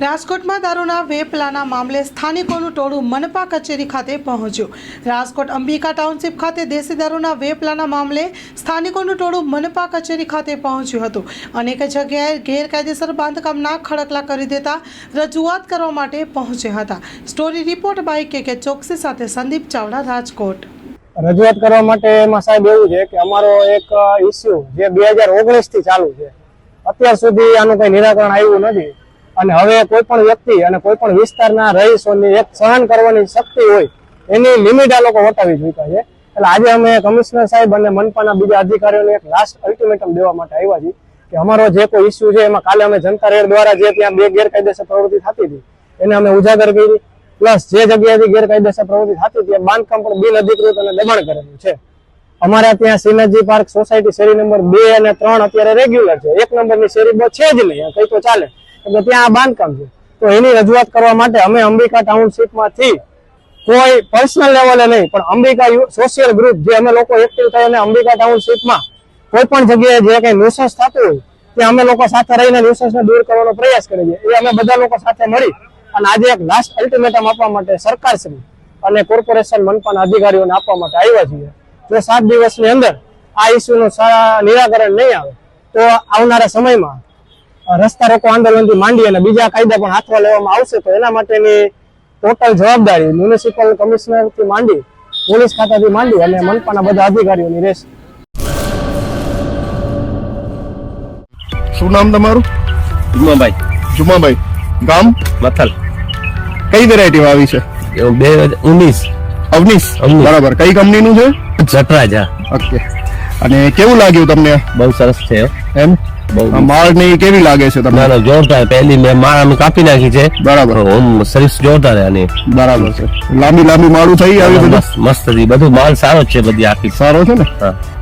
રાજકોટમાં દારૂના વેપલાના મામલે સ્થાનિકોનું ટોળું મનપા કચેરી ખાતે પહોંચ્યું. રાજકોટ અંબિકા ટાઉનશીપ ખાતે દેશી દારૂના વેપલાના મામલે સ્થાનિકોનું ટોળું મનપા કચેરી ખાતે પહોંચ્યું હતું. અનેક જગ્યાએ ગેરકાયદેસર બાંધકામના ખડકલા કરી દેતા રજૂઆત કરવા માટે પહોંચ્યા હતા. સ્ટોરી રિપોર્ટ બાય કે કે ચોકસી સાથે સંદીપ ચાવડા, રાજકોટ. રજૂઆત કરવા માટે એમાં સાહેબ એવું છે કે અમારો એક ઇસ્યુ જે બે હજાર ઓગણીસથી ચાલુ છે. અત્યાર સુધી આનું કઈ નિરાકરણ આવ્યું નથી. અને હવે કોઈ પણ વ્યક્તિ અને કોઈ પણ વિસ્તારના રહીશોની એક સહન કરવાની શક્તિ હોય, એની લિમિટ આ લોકો વટાવી ચૂક્યા છે. એટલે આજે અમે કમિશનર સાહેબ અને મનપાના બીજા અધિકારીઓને એક લાસ્ટ અલ્ટિમેટમ દેવા માટે આવ્યા છીએ કે અમારો જે કોઈ ઇસ્યુ છે, એમાં કાલે અમે જનતા રેડ દ્વારા જે ત્યાં બે ગેરકાયદેસર પ્રવૃત્તિ થતી હતી, એને અમે ઉજાગર કરી. પ્લસ જે જગ્યાએથી ગેરકાયદેસર પ્રવૃત્તિ થતી હતી બાંધકામ પણ બિન અધિકૃત અને દબાણ કરેલું છે. અમારા ત્યાં સિનર્જી પાર્ક સોસાયટી શેરી નંબર બે અને ત્રણ અત્યારે રેગ્યુલર છે. એક નંબરની શેરી બહુ છે જ નહીં કઈ તો ચાલે. એટલે ત્યાં આ બાંધકામ છે. તો એની રજૂઆત કરવા માટે અમે અંબિકા ટાઉનશીપમાંથી કોઈ પર્સનલ લેવલે નહીં, પણ અંબિકા સોશિયલ ગ્રુપ જે અમે લોકો એક્ટિવ થઈને અંબિકા ટાઉનશીપમાં કોઈ પણ જગ્યાએ જે કઈ ન્યુસન્સ થતું હોય, ત્યાં અમે લોકો સાથે રહીને ન્યુસન્સને દૂર કરવાનો પ્રયાસ કરીએ છીએ. એ અમે બધા લોકો સાથે મળી અને આજે એક લાસ્ટ અલ્ટિમેટમ આપવા માટે સરકારશ્રી અને કોર્પોરેશન મનપાના અધિકારીઓને આપવા માટે આવ્યા છીએ. જો સાત દિવસની અંદર આ ઇસ્યુનું નિરાકરણ નહીં આવે, તો આવનારા સમયમાં રસ્તા રોકો આંદોલનથી માંડી અને બીજા કાયદા પણ હાથમાં લેવામાં આવશે તો એના માટેની ટોટલ જવાબદારી મ્યુનિસિપલ કમિશનરથી માંડી પોલીસ ખાતાથી માંડી અને મનપાના બધા અધિકારીઓની રહેશે. શું નામ તમારું? જુમાભાઈ. જુમાભાઈ. ગામ? મથલ. કઈ વેરાયટી આવી છે? બે હજાર ઉન્નીસ. અવનીશ. અવનીશ. બરાબર. કઈ કંપનીનું છે? જટરાજા. ઓકે. અને કેવું લાગ્યું તમને? બહુ સરસ છે એમ? માળ ને કેવી લાગે છે તમને? ના જોરદાર. પહેલી મેં માળ અમે કાપી નાખી છે. બરાબર. ઓમ સર્વિસ જોરદાર આની. બરાબર છે. લાંબી લાંબી માળું થઈ આવી બધું? મસ્તથી બધું માલ સારો છે બધી આખી. સારો છે ને.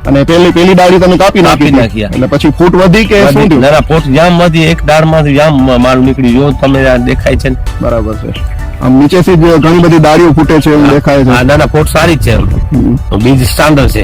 અને પેલી પેલી ડાળી તમે કાપી નાખી. નાખી, એટલે પછી ફૂટ વધી કે શું થયું? ના ફૂટ જામ વધી. એક ડાળમાંથી જામ માલ નીકળી જો તમે દેખાય છે. બરાબર છે. આમ નીચેથી જ ઘણી બધી ડાળીઓ ફૂટે છે એવું દેખાય છે. ના ના પોટ સારી જ છે. બીજ સ્ટાન્ડર્ડ છે.